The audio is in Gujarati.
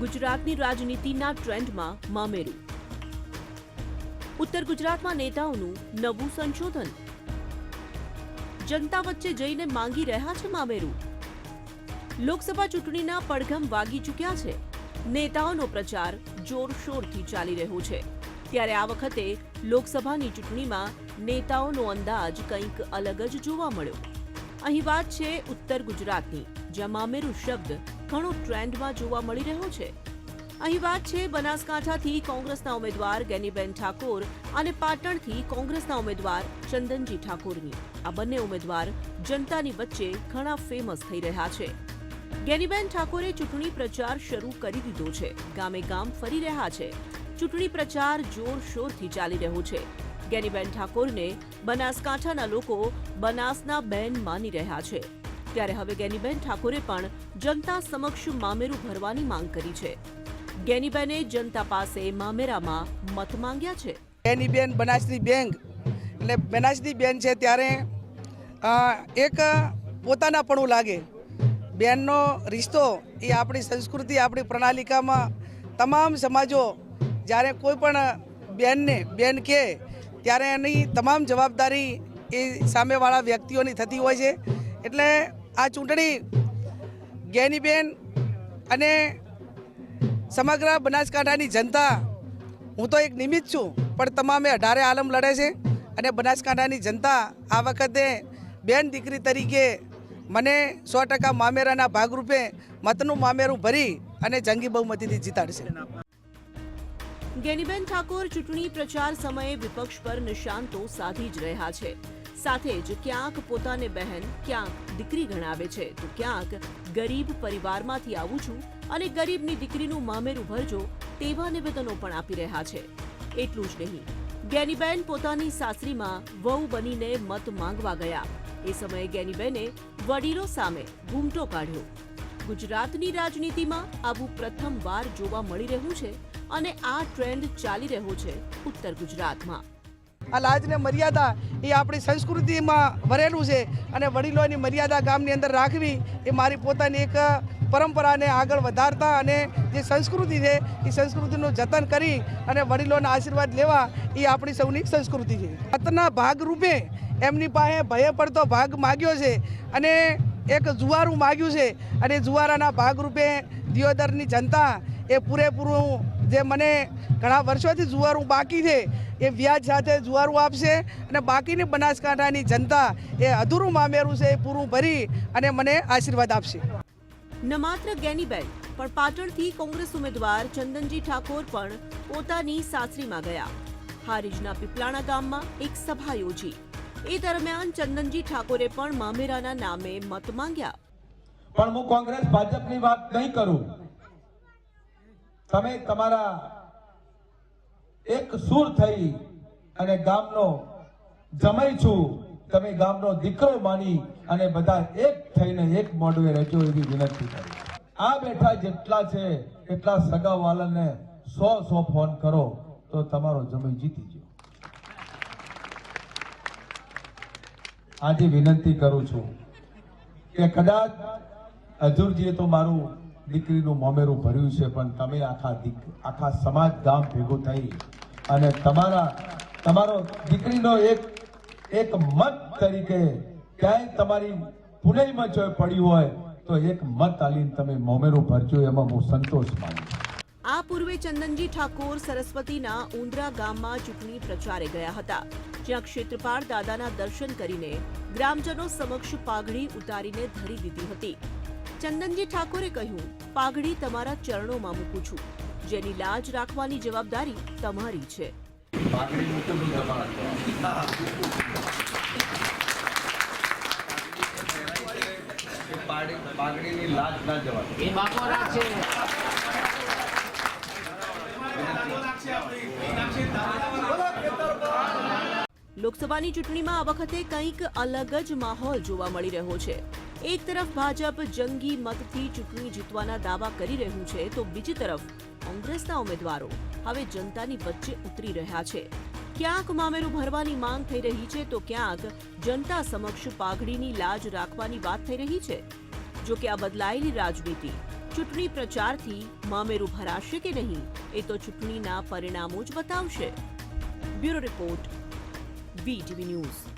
ગુજરાતની રાજનીતિના ટ્રેન્ડમાં મામેરું. ઉત્તર ગુજરાતમાં નેતાઓનું નવું સંશોધન. જનતા વચ્ચે જઈને માંગી રહ્યા છે મામેરું. લોકસભા ચૂંટણીના પડઘમ વાગી ચૂક્યા છે. નેતાઓનો પ્રચાર જોરશોરથી ચાલી રહ્યો છે. ત્યારે આ વખતે લોકસભાની ચૂંટણીમાં નેતાઓનો અંદાજ કંઈક અલગ જ જોવા મળ્યો. અહીં વાત છે ઉત્તર ગુજરાતની. જ્યાં શબ્દ ઘણો ટ્રેન્ડમાં જોવા મળી રહ્યો છે. અહીં વાત છે બનાસકાંઠાથી કોંગ્રેસના ઉમેદવાર ગેનીબેન ઠાકોર અને પાટણથી કોંગ્રેસના ઉમેદવાર ચંદનજી ઠાકોરની. આ બંને ઉમેદવાર જનતાની વચ્ચે ઘણા ફેમસ થઈ રહ્યા છે. ગેનીબેન ઠાકોરે ચૂંટણી પ્રચાર શરૂ કરી દીધો છે. ગામે ગામ ફરી રહ્યા છે. ચૂંટણી પ્રચાર જોરશોરથી ચાલી રહ્યો છે. ગેનીબેન ઠાકોરને બનાસકાંઠાના લોકો બનાસના બેન માની રહ્યા છે. ત્યારે હવે ગેનીબેન ઠાકોરે પણ જનતા સમક્ષ મામેરું ભરવાની માંગ કરી છે. ગેનીબેને જનતા પાસે મામેરામાં મત માંગ્યા છે. ગેનીબેન બેન બનાસની બેંક, એટલે બનાસની બેન છે ત્યારે એક પોતાનાપણું લાગે. બેનનો રિશ્તો એ આપણી સંસ્કૃતિ, આપણી પ્રણાલિકામાં તમામ સમાજો જ્યારે કોઈ પણ બેનને, બેન કહે ત્યારે એની તમામ જવાબદારી એ સામેવાળા વ્યક્તિઓની થતી હોય છે. એટલે આ ચૂંટણી જ્ઞાનીબેન અને સમગ્ર બનાસકાંઠાની જનતા, હું તો એક નિમિત્ત છું, પણ તમામે અઢારે આલમ લડે છે અને બનાસકાંઠાની જનતા આ વખતે બેન દીકરી તરીકે મને સો ટકા મામેરાના ભાગરૂપે મતનું મામેરું ભરી અને જંગી બહુમતીથી જીતાડશે. ગેનીબેન ઠાકોર ચૂંટણી પ્રચાર સમયે વિપક્ષ પર નિશાન તો સાધી જ રહ્યા છે. સાથે જ ક્યાંક પોતાને બહેન, ક્યાંક દીકરી ગણાવે છે. તો ક્યાંક ગરીબ પરિવારમાંથી આવું છું અને ગરીબની દીકરીનું મામેરું ભરજો તેવા નિવેદનો પણ આપી રહ્યા છે. એટલું જ નહીં, ગેનીબેન પોતાની સાસરીમાં વહુ બનીને મત માંગવા ગયા. એ સમયે ગેનીબેને વડીલો સામે ઘૂમટો કાઢ્યો. ગુજરાતની રાજનીતિમાં આવું પ્રથમવાર જોવા મળી રહ્યું છે અને આ ટ્રેન્ડ ચાલી રહ્યો છે ઉત્તર ગુજરાતમાં. આ લાજને મર્યાદા એ આપણી સંસ્કૃતિમાં ભરેલું છે અને વડીલોની મર્યાદા ગામની અંદર રાખવી એ મારી પોતાની એક પરંપરાને આગળ વધારતા અને જે સંસ્કૃતિ છે એ સંસ્કૃતિનું જતન કરી અને વડીલોના આશીર્વાદ લેવા એ આપણી સૌની સંસ્કૃતિ છે. મતના ભાગરૂપે એમની પાસે ભયે પડતો ભાગ માગ્યો છે અને એક જુવારું માગ્યું છે અને જુવારાના ભાગરૂપે દિયોદરની જનતા એ પૂરેપૂરું જે મને ઘણા વર્ષોથી જુવારું બાકી છે એ વ્યાજ સાથે જુવારું આપશે અને બાકીની બનાસકાંઠાની જનતા એ અધૂરું મામેરું છે એ પૂરું ભરી અને મને આશીર્વાદ આપશે. ન માત્ર ગેનીબેન પણ પાટણથી કોંગ્રેસ ઉમેદવાર ચંદનજી ઠાકોર પણ પોતાની સાસરીમાં ગયા. હારીજના પીપલાણા ગામમાં એક સભા યોજી. એ દરમિયાન ચંદનજી ઠાકોરે પણ મામેરાના નામે મત માંગ્યા. પણ હું કોંગ્રેસ ભાજપની વાત નહીં કરું. તમે તમારા એક સુર થઈ અને ગામનો જમાઈ છું. તમે ગામનો દીકરો માની અને બધા એક થઈને એક મોડવે રહેજો એવી વિનંતી કરી આ બેઠા જેટલા છે, એટલા સગા સગાવાલાને સો સો ફોન કરો તો તમારો જમાઈ જીતી ગયો. આજે વિનંતી કરું છું કે કદાચ હજુરજીએ તો મારું દીકરીનું મોમેરું ભર્યું છે, પણ તમે આખા દીક, આખા સમાજ ગામ ભેગું થઈ અને તમારા, તમારો દીકરીનો એક એક મત તરીકે ક્યાંય તમારી પુનઈમાં જો પડ્યું હોય, તો એક મત આલીને તમે મોમેરું ભરજો, એમાં હું સંતોષ માનું આ પૂર્વે ચંદનજી ઠાકોર સરસ્વતીના ઉંદરા ગામમાં ચૂંટણી પ્રચારે ગયા હતા, જ્યાં ક્ષેત્રપાળ દાદાના દર્શન કરીને ગ્રામજનો સમક્ષ પાઘડી ઉતારીને ધરી દીધી હતી. ચંદનજી ઠાકોરે કહ્યું પાઘડી તમારા ચરણોમાં મૂકું છું. જેની લાજ રાખવાની જવાબદારી તમારી છે. પાઘડીની લાજ ના જવા એ બાપો રાખશે લોકસભાની ચૂંટણીમાં આ વખતે કંઈક અલગ જ માહોલ જોવા મળી રહ્યો છે. એક તરફ ભાજપ જંગી મતથી ચૂંટણી જીતવાના દાવા કરી રહ્યું છે, તો બીજી તરફ કોંગ્રેસના ઉમેદવારો હવે જનતાની વચ્ચે ઉતરી રહ્યા છે. ક્યાંક મામેરું ભરવાની માંગ થઈ રહી છે, તો ક્યાંક જનતા સમક્ષ પાઘડીની લાજ રાખવાની વાત થઈ રહી છે? જો કે આ બદલાયેલી રાજનીતિ ચૂંટણી પ્રચારથી મામેરું ભરાશે કે નહીં, એ તો ચૂંટણીના પરિણામો જ બતાવશે. Bureau report BTV News.